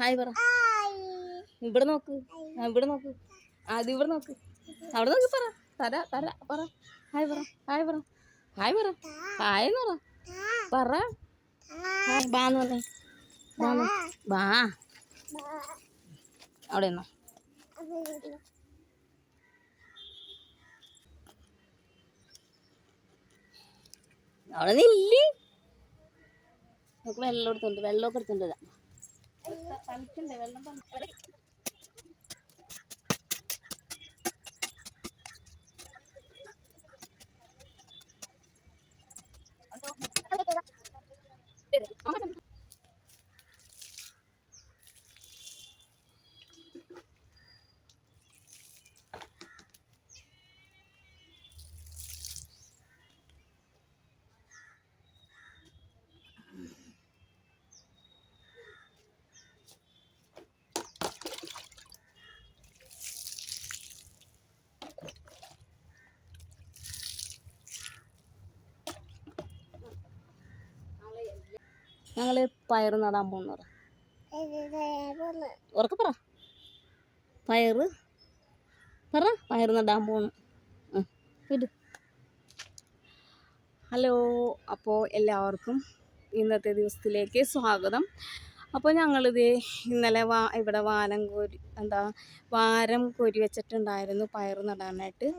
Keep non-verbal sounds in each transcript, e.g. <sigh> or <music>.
Hi പറ. ഇവിടെ നോക്ക്. ഇവിടെ നോക്ക്. അത് ഇവിടെ നോക്ക്. അവിടെ നോക്കി പറ. തര തര പറ. ഹായ് പറ ഹായ് പറ. ഹായ് പറ. ഹായ് എന്ന് പറ. പറ. ഹായ് ബാന്ന് പറഞ്ഞേ ബാന്ന് ബാ അവിടെ നിന്നോ. അവിടെ നില്ല്. നമുക്ക് വെള്ളം എടുത്തുണ്ട് വെള്ളമൊക്കെ എടുത്തുണ്ട് ഇതാ. തണുക്കണ്ടേ വെള്ളം തണുക്കണ്ടേ? ഞങ്ങൾ പയർ നടാൻ പോകുന്നു ഓർക്ക് പറ. പയർ പറ പയർ നടാൻ പോണു. ഇത് ഹലോ അപ്പോൾ എല്ലാവർക്കും ഇന്നത്തെ ദിവസത്തിലേക്ക് സ്വാഗതം. അപ്പോൾ ഞങ്ങളിത് ഇന്നലെ വാ ഇവിടെ വാരം കോരി എന്താ വാരം കോരി വെച്ചിട്ടുണ്ടായിരുന്നു പയർ നടാനായിട്ട്.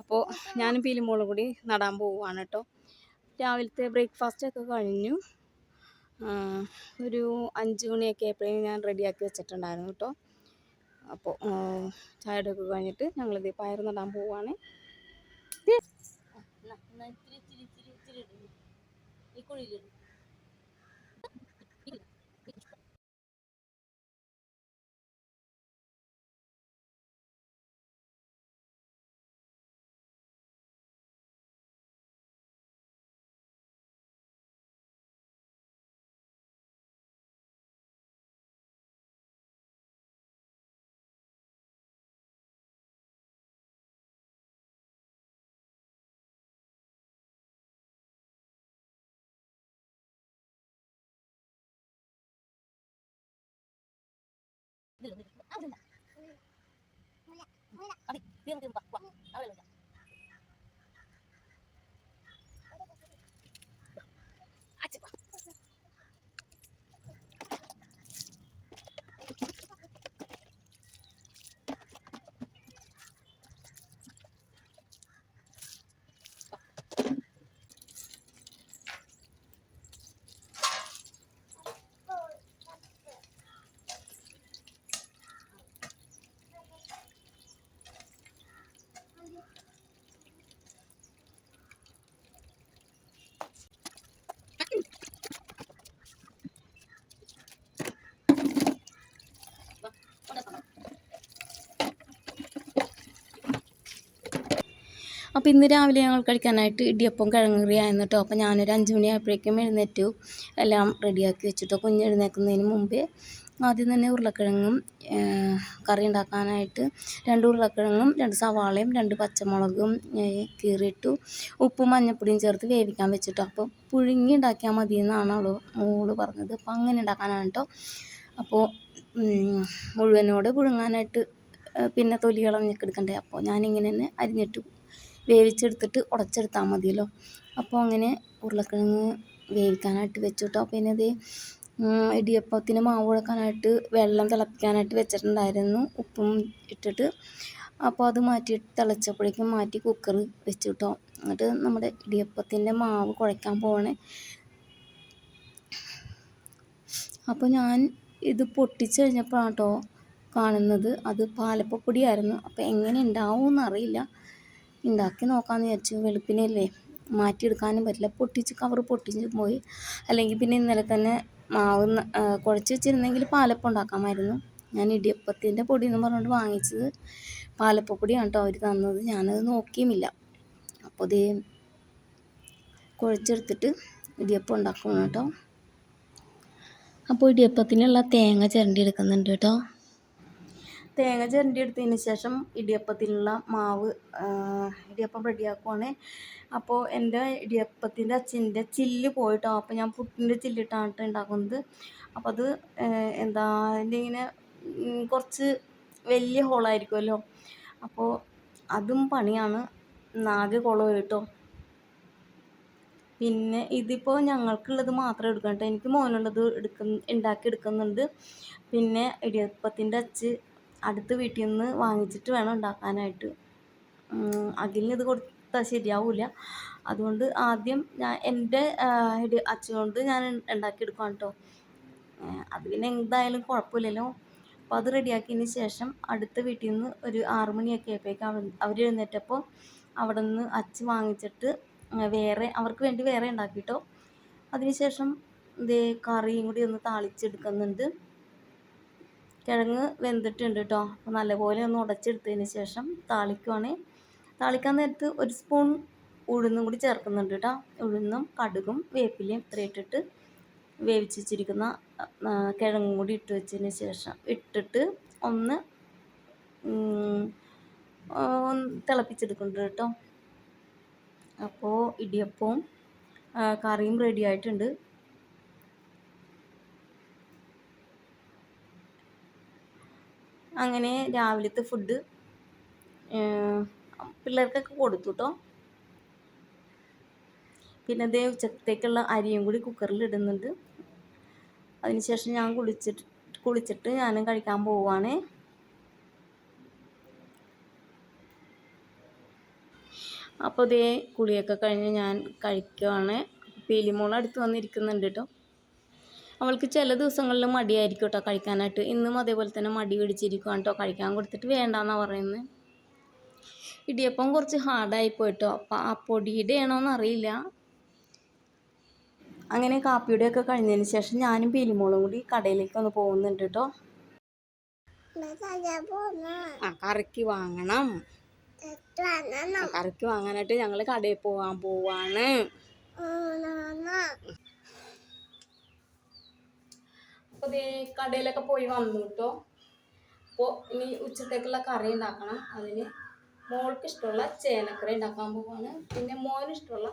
അപ്പോൾ ഞാനും പീലിമോളും കൂടി നടാൻ പോവുകയാണ് കേട്ടോ രാവിലത്തെ ബ്രേക്ക്ഫാസ്റ്റ് ഒക്കെ കഴിഞ്ഞു. ഒരു അഞ്ച് മണിയൊക്കെ ആയപ്പോഴേ ഞാൻ റെഡിയാക്കി വെച്ചിട്ടുണ്ടായിരുന്നു കേട്ടോ. അപ്പോൾ ചായയുടെ ഒക്കെ കഴിഞ്ഞിട്ട് ഞങ്ങളിത് പയർ നടാൻ പോവാണ് അപ്പോൾ ഇന്ന് രാവിലെ ഞങ്ങൾ കഴിക്കാനായിട്ട് ഇടിയപ്പം കിഴങ്ങറിയായിരുന്നു കേട്ടോ അപ്പോൾ ഞാനൊരു അഞ്ച് മണിയായപ്പോഴേക്കും എഴുന്നേറ്റു. എല്ലാം റെഡിയാക്കി വെച്ചിട്ടോ. കുഞ്ഞ് എഴുന്നേൽക്കുന്നതിന് മുമ്പേ ആദ്യം തന്നെ ഉരുളക്കിഴങ്ങും കറി ഉണ്ടാക്കാനായിട്ട് രണ്ട് ഉരുളക്കിഴങ്ങും രണ്ട് സവാളയും രണ്ട് പച്ചമുളകും കീറിയിട്ടു ഉപ്പും മഞ്ഞപ്പൊടിയും ചേർത്ത് വേവിക്കാൻ വെച്ചിട്ടോ. അപ്പോൾ പുഴുങ്ങി ഉണ്ടാക്കിയാൽ മതി എന്നാണ് അവൾ മോൾ പറഞ്ഞത്. അപ്പോൾ അങ്ങനെ ഉണ്ടാക്കാനാണ് കേട്ടോ അപ്പോൾ മുഴുവനോട് പുഴുങ്ങാനായിട്ട് പിന്നെ തൊലി എടുക്കണ്ടേ? അപ്പോൾ ഞാനിങ്ങനെ തന്നെ അരിഞ്ഞിട്ട് വേവിച്ചെടുത്തിട്ട് ഉടച്ചെടുത്താൽ മതിയല്ലോ. അപ്പോൾ അങ്ങനെ ഉരുളക്കിഴങ്ങ് വേവിക്കാനായിട്ട് വെച്ചു കേട്ടോ. പിന്നെ ഇത് ഇടിയപ്പത്തിന് മാവ് കൊടുക്കാനായിട്ട് വെള്ളം തിളപ്പിക്കാനായിട്ട് വെച്ചിട്ടുണ്ടായിരുന്നു. ഉപ്പും ഇട്ടിട്ട് അപ്പോൾ അത് മാറ്റി തിളച്ചപ്പോഴേക്കും മാറ്റി കുക്കർ വെച്ചു കേട്ടോ. എന്നിട്ട് നമ്മുടെ ഇടിയപ്പത്തിന്റെ മാവ് കുഴയ്ക്കാൻ പോവാണ്. അപ്പോൾ ഞാൻ ഇത് പൊട്ടിച്ച് കഴിഞ്ഞപ്പോഴാണ് കേട്ടോ കാണുന്നത്. അത് പാലപ്പപ്പൊടിയായിരുന്നു അപ്പോൾ എങ്ങനെ ഉണ്ടാവും അറിയില്ല. ഉണ്ടാക്കി നോക്കാമെന്ന് വിചാരിച്ചു. വെളുപ്പിനല്ലേ മാറ്റിയെടുക്കാനും പറ്റില്ല. പൊട്ടിച്ച് കവർ പൊട്ടിച്ച് പോയി. അല്ലെങ്കിൽ പിന്നെ ഇന്നലെ തന്നെ മാവ് കുഴച്ച് വെച്ചിരുന്നെങ്കിൽ പാലപ്പം ഉണ്ടാക്കാമായിരുന്നു. ഞാൻ ഇടിയപ്പത്തിന്റെ പൊടി എന്ന് പറഞ്ഞുകൊണ്ട് വാങ്ങിച്ചത് പാലപ്പപ്പൊടിയാണ് കേട്ടോ അവർ തന്നത്. ഞാനത് നോക്കിയുമില്ല. അപ്പോൾ ഇത് കുഴച്ചെടുത്തിട്ട് ഇടിയപ്പം ഉണ്ടാക്കണം കേട്ടോ അപ്പോൾ ഇടിയപ്പത്തിനുള്ള തേങ്ങ ചിരണ്ടി എടുക്കുന്നുണ്ട് കേട്ടോ തേങ്ങ ചിരണ്ടി എടുത്തതിന് ശേഷം ഇടിയപ്പത്തിനുള്ള മാവ് ഇടിയപ്പം റെഡിയാക്കുവാണ്. അപ്പോൾ എന്റെ ഇടിയപ്പത്തിന്റെ അച്ഛന്റെ ചില്ല് പോയിട്ടോ അപ്പോൾ ഞാൻ പുട്ടിന്റെ ചില്ലിട്ടാണ് ട്ടോ ഉണ്ടാക്കുന്നത്. അപ്പോൾ അത് എന്താ അതിന്റെ ഇങ്ങനെ കുറച്ച് വലിയ ഹോളായിരിക്കുമല്ലോ. അപ്പോൾ അതും പണിയാണ്. നാകെ കുളം കേട്ടോ പിന്നെ ഇതിപ്പോൾ ഞങ്ങൾക്കുള്ളത് മാത്രം എടുക്കണം കേട്ടോ എനിക്ക് മോനുള്ളത് എടുക്കുന്ന ഉണ്ടാക്കി എടുക്കുന്നുണ്ട്. പിന്നെ ഇടിയപ്പത്തിന്റെ അച്ച് അടുത്ത വീട്ടിൽ നിന്ന് വാങ്ങിച്ചിട്ട് വേണം ഉണ്ടാക്കാനായിട്ട്. അഖിലിന് ഇത് കൊടുത്താൽ ശരിയാവില്ല അതുകൊണ്ട് ആദ്യം ഞാൻ എന്റെ അച്ഛൻ കൊണ്ട് ഞാൻ ഉണ്ടാക്കിയെടുക്കാം കേട്ടോ അത് പിന്നെ എന്തായാലും കുഴപ്പമില്ലല്ലോ. അപ്പോൾ അത് റെഡിയാക്കിയതിന് ശേഷം അടുത്ത വീട്ടിൽ നിന്ന് ഒരു ആറുമണിയൊക്കെ ആയപ്പോഴേക്കും അവർ അവർ എഴുന്നേറ്റപ്പോൾ അവിടെ നിന്ന് അച്ച് വാങ്ങിച്ചിട്ട് വേറെ അവർക്ക് വേണ്ടി വേറെ ഉണ്ടാക്കിയിട്ടോ അതിനുശേഷം ഇതേ കറിയും കൂടി ഒന്ന് താളിച്ചെടുക്കുന്നുണ്ട്. കിഴങ്ങ് വെന്തിട്ടുണ്ട് കേട്ടോ അപ്പോൾ നല്ലപോലെ ഒന്ന് ഉടച്ചെടുത്തതിന് ശേഷം താളിക്കുവാണ്. താളിക്കാൻ നേരത്ത് ഒരു സ്പൂൺ ഉഴുന്നും കൂടി ചേർക്കുന്നുണ്ട് കേട്ടോ ഉഴുന്നും കടുകും വേപ്പിലയും ഇത്ര ഇട്ടിട്ട് വേവിച്ച് വെച്ചിരിക്കുന്ന കിഴങ്ങും കൂടി ഇട്ട് വെച്ചതിന് ശേഷം ഇട്ടിട്ട് ഒന്ന് തിളപ്പിച്ചെടുക്കുന്നുണ്ട് കേട്ടോ അപ്പോൾ ഇടിയപ്പവും കറിയും റെഡി ആയിട്ടുണ്ട്. അങ്ങനെ രാവിലത്തെ ഫുഡ് പിള്ളേർക്കൊക്കെ കൊടുത്തു കേട്ടോ പിന്നെ അതേ ഉച്ചത്തേക്കുള്ള അരിയും കൂടി കുക്കറിൽ ഇടുന്നുണ്ട്. അതിനുശേഷം ഞാൻ കുളിച്ചിട്ട് കുളിച്ചിട്ട് ഞാനും കഴിക്കാൻ പോവുകയാണ് അപ്പോൾ ഇതേ കുളിയൊക്കെ കഴിഞ്ഞ് ഞാൻ കഴിക്കുവാണ്. പീലിമോൾ അടുത്ത് വന്നിരിക്കുന്നുണ്ട് കേട്ടോ അവൾക്ക് ചില ദിവസങ്ങളിൽ മടിയായിരിക്കും കേട്ടോ കഴിക്കാനായിട്ട്. ഇന്നും അതേപോലെ തന്നെ മടി പിടിച്ചിരിക്കുകയാണ് കേട്ടോ കഴിക്കാൻ കൊടുത്തിട്ട് വേണ്ടാന്നാണ് പറയുന്നത് ഇടിയപ്പം കുറച്ച് ഹാർഡായി പോയിട്ടോ. അപ്പം ആ പൊടിയുടെ ആണോന്ന് അറിയില്ല. അങ്ങനെ കാപ്പിയുടെയൊക്കെ കഴിഞ്ഞതിന് ശേഷം ഞാനും പീലിമോളും കൂടി കടയിലേക്ക് ഒന്ന് പോകുന്നുണ്ട് കേട്ടോ ആ കറിക്ക് വാങ്ങണം. കറക്കി കറിക്ക് വാങ്ങാനായിട്ട് ഞങ്ങൾ കടയിൽ പോവാൻ പോവാണ്. അപ്പോൾ ദേ കടയിലൊക്കെ പോയി വന്നു കേട്ടോ അപ്പോൾ ഇനി ഉച്ചത്തേക്കുള്ള കറി ഉണ്ടാക്കണം. അതിന് മോൾക്ക് ഇഷ്ടമുള്ള ചേനക്കറി ഉണ്ടാക്കാൻ പോവാണ്. പിന്നെ മോന് ഇഷ്ടമുള്ള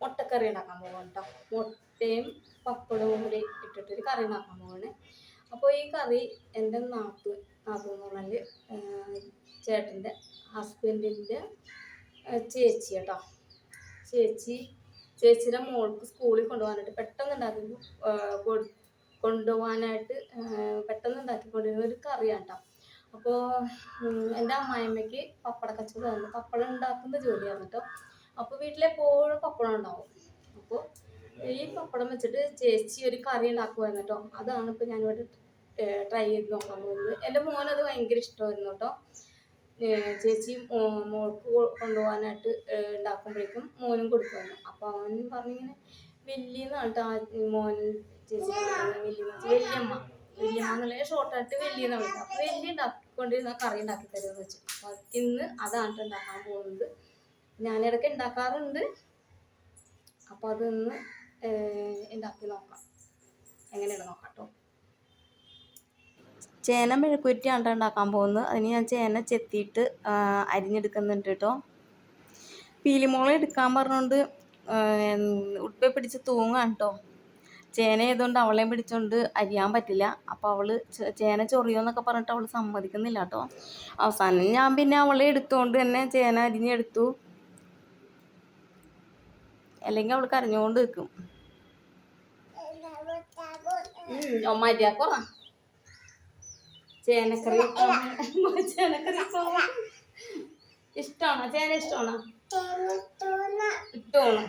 മുട്ടക്കറി ഉണ്ടാക്കാൻ പോവാണ് കേട്ടോ മുട്ടയും പപ്പടവും കൂടി ഇട്ടിട്ടൊരു കറി ഉണ്ടാക്കാൻ പോവാണ്. അപ്പോൾ ഈ കറി എന്റെ നാത്തു നാത്തു എന്ന് പറഞ്ഞാൽ ചേട്ടന്റെ ഹസ്ബൻഡിന്റെ ചേച്ചി കേട്ടോ. ചേച്ചി ചേച്ചിയുടെ മോൾക്ക് സ്കൂളിൽ കൊണ്ടുപോകാനായിട്ട് പെട്ടെന്ന് ഉണ്ടാക്കി കൊടു കൊണ്ടുപോകാനായിട്ട് പെട്ടെന്ന് ഉണ്ടാക്കിക്കൊണ്ടിരുന്ന ഒരു കറിയാണ് കേട്ടോ അപ്പോൾ എന്റെ അമ്മായിമ്മയ്ക്ക് പപ്പട കച്ചവടമാണ് പപ്പടം ഉണ്ടാക്കുന്ന ജോലിയാണ് കേട്ടോ അപ്പോൾ വീട്ടിലെപ്പോഴും പപ്പടം ഉണ്ടാവും. അപ്പോൾ ഈ പപ്പടം വെച്ചിട്ട് ചേച്ചി ഒരു കറി ഉണ്ടാക്കുമായിരുന്നു കേട്ടോ അതാണ് ഇപ്പോൾ ഞാനിവിടെ ട്രൈ ചെയ്ത് നോക്കാൻ പോകുന്നത്. എന്റെ മോനത് ഭയങ്കര ഇഷ്ടമായിരുന്നു കേട്ടോ ചേച്ചി മോൾക്ക് കൊണ്ടുപോകാനായിട്ട് ഉണ്ടാക്കുമ്പോഴേക്കും മോനും കൊടുക്കുമായിരുന്നു. അപ്പോൾ അവൻ പറഞ്ഞിങ്ങനെ വലിയ നാട്ടാ മോൻ വലിയമ്മ. വലിയമ്മ എന്നുള്ള ഷോർട്ടായിട്ട് വലിയ വിളിക്കുക അപ്പോൾ വലിയ ഉണ്ടാക്കിക്കൊണ്ടിരുന്ന കറി ഉണ്ടാക്കി തരുമെന്ന് വെച്ചു. അപ്പോൾ ഇന്ന് അതാണ് ഉണ്ടാക്കാൻ പോകുന്നത്. ഞാനിടയ്ക്ക് ഉണ്ടാക്കാറുണ്ട്. അപ്പോൾ അതൊന്ന് ഉണ്ടാക്കി നോക്കാം. എങ്ങനെയാണ് നോക്കാം കേട്ടോ ചേന മെഴുക്കുറ്റിയാണ് ഉണ്ടാക്കാൻ പോകുന്നത്. അതിന് ഞാൻ ചേന ചെത്തിയിട്ട് അരിഞ്ഞെടുക്കുന്നുണ്ട് കേട്ടോ പീലിമോളെ എടുക്കാൻ പറഞ്ഞുകൊണ്ട് ഉടുപ്പ പിടിച്ച് തൂങ്ങാണ് കേട്ടോ ചേന ആയതുകൊണ്ട് അവളെയും പിടിച്ചുകൊണ്ട് അരിയാൻ പറ്റില്ല. അപ്പോൾ അവൾ ചേന ചൊറിയോന്നൊക്കെ പറഞ്ഞിട്ട് അവൾ സമ്മതിക്കുന്നില്ല കേട്ടോ അവസാനം ഞാൻ പിന്നെ അവളെ എടുത്തുകൊണ്ട് തന്നെ ചേന അരിഞ്ഞെടുത്തു അല്ലെങ്കിൽ അവൾ കരഞ്ഞുകൊണ്ട് നിൽക്കും മര്യാദ ചേനക്കറി <laughs> ചേനക്കറി ഇഷ്ടമാണോ ചേന ഇഷ്ടമാണോ ഇഷ്ടമാണോ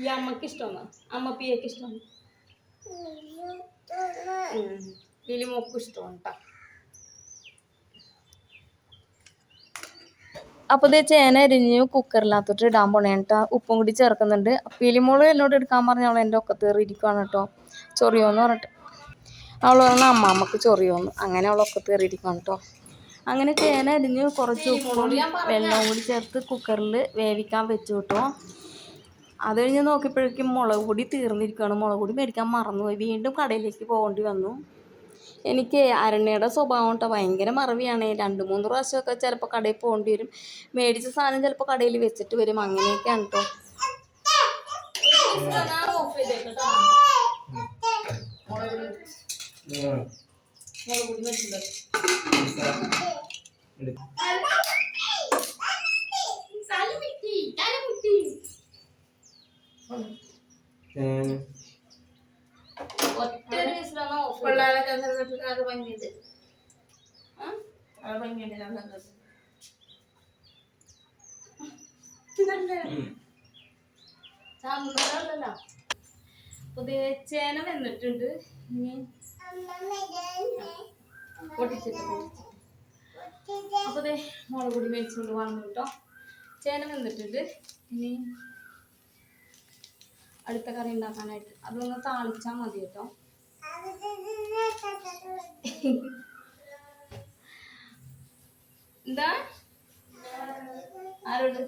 ഈ അമ്മയ്ക്ക് ഇഷ്ടമാണ് അമ്മ പിയക്ക് ഇഷ്ടമാണോ ഇതിൽ മോക്കും ഇഷ്ടമാണ് കേട്ടോ അപ്പോൾ ഇത് ചേന അരിഞ്ഞ് കുക്കറിനകത്തോട്ട് ഇടാൻ പോണേ കേട്ടോ ഉപ്പും കൂടി ചേർക്കുന്നുണ്ട്. പിലിമോൾ എന്നോട് എടുക്കാൻ പറഞ്ഞ അവൾ എന്റെ ഒക്കെ ഇരിക്കുവാണ് കേട്ടോ ചൊറിയോന്ന് പറഞ്ഞിട്ട്. അവൾ പറഞ്ഞു അമ്മാമ്മക്ക് ചൊറിയോന്ന്. അങ്ങനെ അവൾ ഒക്കെ ഇരിക്കുവാണ് കേട്ടോ അങ്ങനെ ചേന അരിഞ്ഞ് കുറച്ച് ഉപ്പും വെള്ളവും കൂടി ചേർത്ത് കുക്കറിൽ വേവിക്കാൻ വെച്ചു കേട്ടോ അത് കഴിഞ്ഞ് നോക്കിയപ്പോഴേക്കും മുളക് പൊടി തീർന്നിരിക്കുകയാണ്. മുളക് പൊടി മേടിക്കാൻ മറന്നുപോയി. വീണ്ടും കടയിലേക്ക് പോകേണ്ടി വന്നു. എനിക്ക് അരണ്യയുടെ സ്വഭാവം കേട്ടോ ഭയങ്കര മറവിയാണ്. രണ്ട് മൂന്ന് പ്രാവശ്യമൊക്കെ ചിലപ്പോൾ കടയിൽ പോകേണ്ടി വരും. മേടിച്ച സാധനം ചിലപ്പോൾ കടയിൽ വെച്ചിട്ട് വരും. അങ്ങനെയൊക്കെയാണ് കേട്ടോ. മുളക് പുതിയ ചേന വന്നിട്ടുണ്ട്. പൊട്ടിച്ചിട്ട് അപ്പൊ മുളക് പൊടി മേടിച്ചുകൊണ്ട് വന്നു കേട്ടോ. ചേന വന്നിട്ടുണ്ട്. ഇനി അടുത്ത കറി ഉണ്ടാക്കാനായിട്ട്. അതൊന്ന് താളിച്ചാൽ മതി കേട്ടോ. എന്താ? ആരോട്?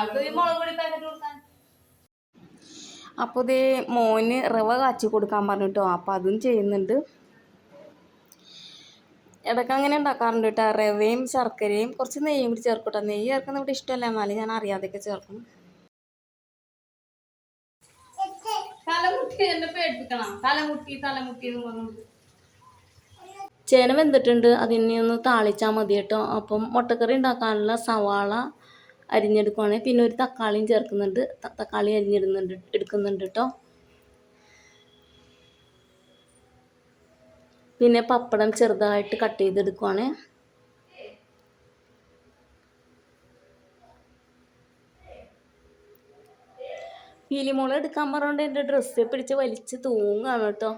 അപ്പൊ ഈ മുളക് പൊടി പാക്കറ്റ് കൊടുക്കാൻ. അപ്പോൾ ഇതേ മോന് റവ കാച്ചി കൊടുക്കാൻ പറഞ്ഞിട്ടോ അപ്പോൾ അതും ചെയ്യുന്നുണ്ട്. ഇടയ്ക്ക് അങ്ങനെ ഉണ്ടാക്കാറുണ്ട് കേട്ടോ. റവയും ശർക്കരയും കുറച്ച് നെയ്യും കൂടി ചേർക്കും കേട്ടോ. നെയ്യ് ചേർക്കുന്ന ഇവിടെ ഇഷ്ടമല്ല. എന്നാലും ഞാൻ അറിയാതെയൊക്കെ ചേർക്കും. തലമുട്ടി തലമുട്ടി എന്ന് ചേന വെന്തിട്ടുണ്ട്. അതിനെ ഒന്ന് താളിച്ചാൽ മതി കേട്ടോ. അപ്പം മുട്ടക്കറി ഉണ്ടാക്കാനുള്ള സവാള അരിഞ്ഞെടുക്കുവാണെങ്കിൽ പിന്നെ ഒരു തക്കാളിയും ചേർക്കുന്നുണ്ട്. തക്കാളി അരിഞ്ഞിടുന്നുണ്ട് എടുക്കുന്നുണ്ട് കേട്ടോ. പിന്നെ പപ്പടം ചെറുതായിട്ട് കട്ട് ചെയ്തെടുക്കുവാണ്. പീലിമോൾ എടുക്കാൻ പറഞ്ഞുകൊണ്ട് എന്റെ ഡ്രസ്സ് പിടിച്ച് വലിച്ച് തൂങ്ങാണ് കേട്ടോ.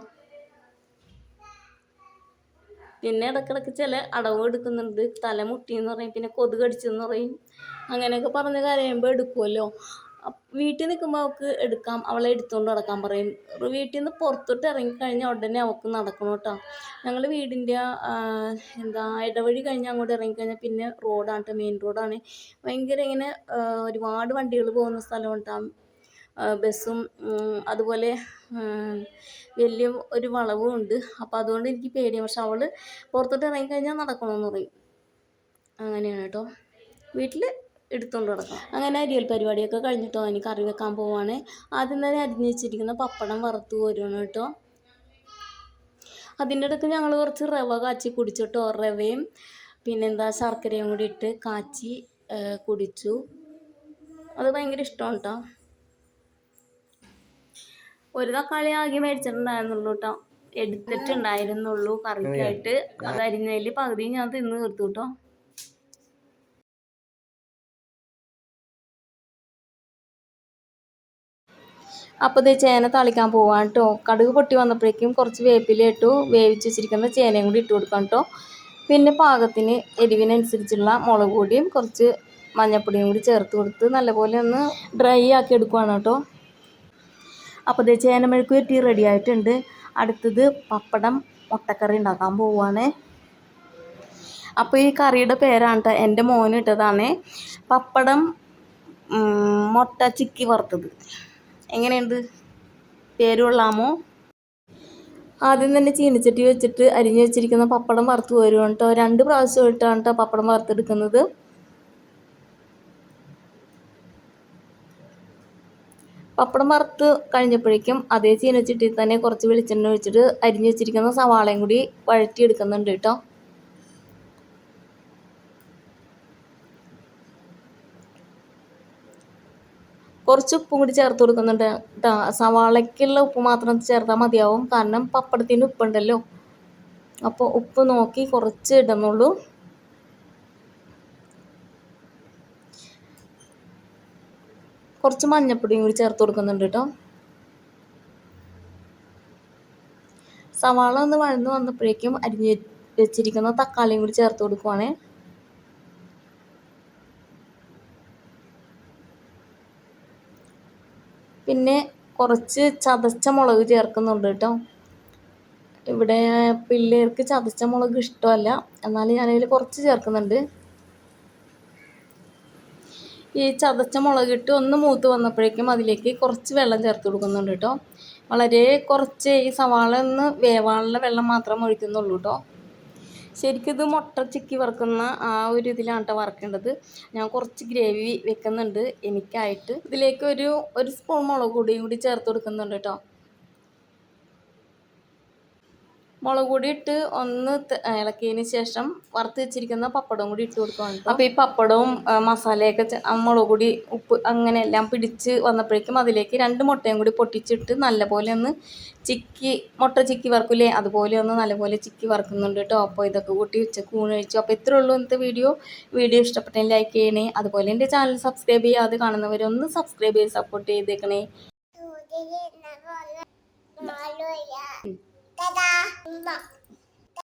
പിന്നെ ഇടക്കിടക്ക് ചില അടവ് എടുക്കുന്നുണ്ട്. തല മുട്ടിയെന്ന് പറയും പിന്നെ കൊതുക് അടിച്ചെന്ന് പറയും. അങ്ങനെയൊക്കെ പറഞ്ഞ് കരയുമ്പോൾ എടുക്കുമല്ലോ വീട്ടിൽ നിൽക്കുമ്പോൾ അവൾക്ക് എടുക്കാം അവളെ എടുത്തുകൊണ്ട് നടക്കാൻ പറയും. വീട്ടിൽ നിന്ന് പുറത്തോട്ട് ഇറങ്ങിക്കഴിഞ്ഞാൽ ഉടനെ അവൾക്ക് നടക്കണം കേട്ടോ. ഞങ്ങൾ വീടിന്റെ എന്താ ഇടവഴി കഴിഞ്ഞ് അങ്ങോട്ട് ഇറങ്ങിക്കഴിഞ്ഞാൽ പിന്നെ റോഡാണ് മെയിൻ റോഡാണ് ഭയങ്കര ഇങ്ങനെ ഒരുപാട് വണ്ടികൾ പോകുന്ന സ്ഥലമാണ് ബസ്സും അതുപോലെ വലിയ ഒരു വളവും ഉണ്ട്. അപ്പോൾ അതുകൊണ്ട് എനിക്ക് പേടിയാണ് പക്ഷെ അവൾ പുറത്തോട്ട് ഇറങ്ങിക്കഴിഞ്ഞാൽ നടക്കണമെന്ന് പറയും. അങ്ങനെയാണ് കേട്ടോ. വീട്ടിൽ എടുത്തുകൊണ്ട് നടക്കാം അങ്ങനെ അരിയൽ പരിപാടിയൊക്കെ കഴിഞ്ഞിട്ടോ. ഇനി കറി വെക്കാൻ പോവാണ്. ആദ്യം തന്നെ അരിഞ്ഞ് വെച്ചിരിക്കുന്ന പപ്പടം വറുത്ത് വരുവാണ് കേട്ടോ. അതിന്റെ ഇടയ്ക്ക് ഞങ്ങൾ കുറച്ച് റവ കാച്ചി കുടിച്ചിട്ടോ. റവയും പിന്നെന്താ ശർക്കരയും കൂടി ഇട്ട് കാച്ചി കുടിച്ചു. അത് ഭയങ്കര ഇഷ്ടമാണ് കേട്ടോ. ഒരു തക്കാളി ആകെ മേടിച്ചിട്ടുണ്ടായിരുന്നുള്ളൂ കേട്ടോ എടുത്തിട്ടുണ്ടായിരുന്നുള്ളൂ കറിക്കായിട്ട്. അരിഞ്ഞതിൽ പകുതി ഞാൻ തിന്ന് തീർത്തു കേട്ടോ അപ്പോൾ ഇത് ചേന തളിക്കാൻ പോവാൻ കേട്ടോ കടുക് പൊട്ടി വന്നപ്പോഴേക്കും കുറച്ച് വേപ്പില ഇട്ടു. വേവിച്ച് വെച്ചിരിക്കുന്ന ചേനയും കൂടി ഇട്ട് കൊടുക്കാം കേട്ടോ പിന്നെ പാകത്തിന് എരിവിനനുസരിച്ചുള്ള മുളക് പൊടിയും കുറച്ച് മഞ്ഞൾപ്പൊടിയും കൂടി ചേർത്ത് കൊടുത്ത് നല്ലപോലെ ഒന്ന് ഡ്രൈ ആക്കി എടുക്കുവാണ് കേട്ടോ അപ്പോൾ ഇത് ചേനമെഴുക്ക് വെട്ടി റെഡി ആയിട്ടുണ്ട്. അടുത്തത് പപ്പടം മുട്ടക്കറി ഉണ്ടാക്കാൻ പോവുകയാണ് അപ്പോൾ ഈ കറിയുടെ പേരാണ് കേട്ടോ എന്റെ മോന് ഇട്ടതാണ് പപ്പടം മുട്ട ചിക്കി വറുത്തത്. എങ്ങനെയുണ്ട്? പേര് കൊള്ളാമോ? ആദ്യം തന്നെ ചീനച്ചട്ടി വെച്ചിട്ട് അരിഞ്ഞു വെച്ചിരിക്കുന്ന പപ്പടം വറുത്ത് വരുവാണ് കേട്ടോ രണ്ട് പ്രാവശ്യം ഇട്ടാണ് കേട്ടോ പപ്പടം വറുത്തെടുക്കുന്നത്. പപ്പടം വറുത്ത് കഴിഞ്ഞപ്പോഴേക്കും അതേ ചീനച്ചട്ടിയിൽ തന്നെ കുറച്ച് വെളിച്ചെണ്ണ ഒഴിച്ചിട്ട് അരിഞ്ഞു വെച്ചിരിക്കുന്ന സവാളയും കൂടി വഴറ്റിയെടുക്കുന്നുണ്ട് കേട്ടോ. കുറച്ച് ഉപ്പും കൂടി ചേർത്ത് കൊടുക്കുന്നുണ്ട് കേട്ടോ. സവാളയ്ക്കുള്ള ഉപ്പ് മാത്രം ചേർത്താൽ മതിയാവും. കാരണം പപ്പടത്തിന് ഉപ്പുണ്ടല്ലോ. അപ്പോൾ ഉപ്പ് നോക്കി കുറച്ച് ഇടുന്നുള്ളൂ. കുറച്ച് മഞ്ഞപ്പൊടിയും കൂടി ചേർത്ത് കൊടുക്കുന്നുണ്ട് കേട്ടോ. സവാള ഒന്ന് വഴന്ന് വന്നപ്പോഴേക്കും അരിഞ്ഞ് വെച്ചിരിക്കുന്ന തക്കാളിയും കൂടി ചേർത്ത് കൊടുക്കുവാണേ. പിന്നെ കുറച്ച് ചതച്ച മുളക് ചേർക്കുന്നുണ്ട് കേട്ടോ. ഇവിടെ പിള്ളേർക്ക് ചതച്ച മുളക് ഇഷ്ടമല്ല. എന്നാലും ഞാനതിൽ കുറച്ച് ചേർക്കുന്നുണ്ട്. ഈ ചതച്ച മുളകിട്ട് ഒന്ന് മൂത്ത് വന്നപ്പോഴേക്കും അതിലേക്ക് കുറച്ച് വെള്ളം ചേർത്ത് കൊടുക്കുന്നുണ്ട് കേട്ടോ. വളരെ കുറച്ച് ഈ സവാള ഒന്ന് വേവാനുള്ള വെള്ളം മാത്രം ഒഴിക്കുന്നുള്ളൂ കേട്ടോ. ശരിക്കും ഇത് മുട്ട ചിക്കി വറുക്കുന്ന ആ ഒരു ഇതിലാണ് കേട്ടോ വറക്കേണ്ടത്. ഞാൻ കുറച്ച് ഗ്രേവി വെക്കുന്നുണ്ട്. എനിക്കായിട്ട് ഇതിലേക്ക് ഒരു ഒരു സ്പൂൺ മുളക് പൊടിയും കൂടി ചേർത്ത് കൊടുക്കുന്നുണ്ട് കേട്ടോ. മുളക് പൊടി ഇട്ട് ഒന്ന് ഇളക്കിയതിന് ശേഷം വറുത്ത് വെച്ചിരിക്കുന്ന പപ്പടവും കൂടി ഇട്ട് കൊടുക്കുകയാണ് അപ്പോൾ ഈ പപ്പടവും മസാലയൊക്കെ മുളക് പൊടി ഉപ്പ് അങ്ങനെ എല്ലാം പിടിച്ച് വന്നപ്പോഴേക്കും അതിലേക്ക് രണ്ട് മുട്ടയും കൂടി പൊട്ടിച്ചിട്ട് നല്ലപോലെ ഒന്ന് ചിക്കി മുട്ട ചിക്കി വറക്കില്ലേ അതുപോലെ ഒന്ന് നല്ലപോലെ ചിക്കി വറക്കുന്നുണ്ട് കേട്ടോ. അപ്പോൾ ഇതൊക്കെ കൂട്ടി ഉച്ചയ്ക്ക് ഊണ് കഴിച്ചു. അപ്പോൾ ഇത്രേ ഉള്ളൂ ഇന്നത്തെ വീഡിയോ. വീഡിയോ ഇഷ്ടപ്പെട്ടെങ്കിൽ ലൈക്ക് ചെയ്യണേ. അതുപോലെ എന്റെ ചാനൽ സബ്സ്ക്രൈബ് ചെയ്യാതെ കാണുന്നവരൊന്ന് സബ്സ്ക്രൈബ് ചെയ്ത് സപ്പോർട്ട് ചെയ്തേക്കണേ. 哒哒，真棒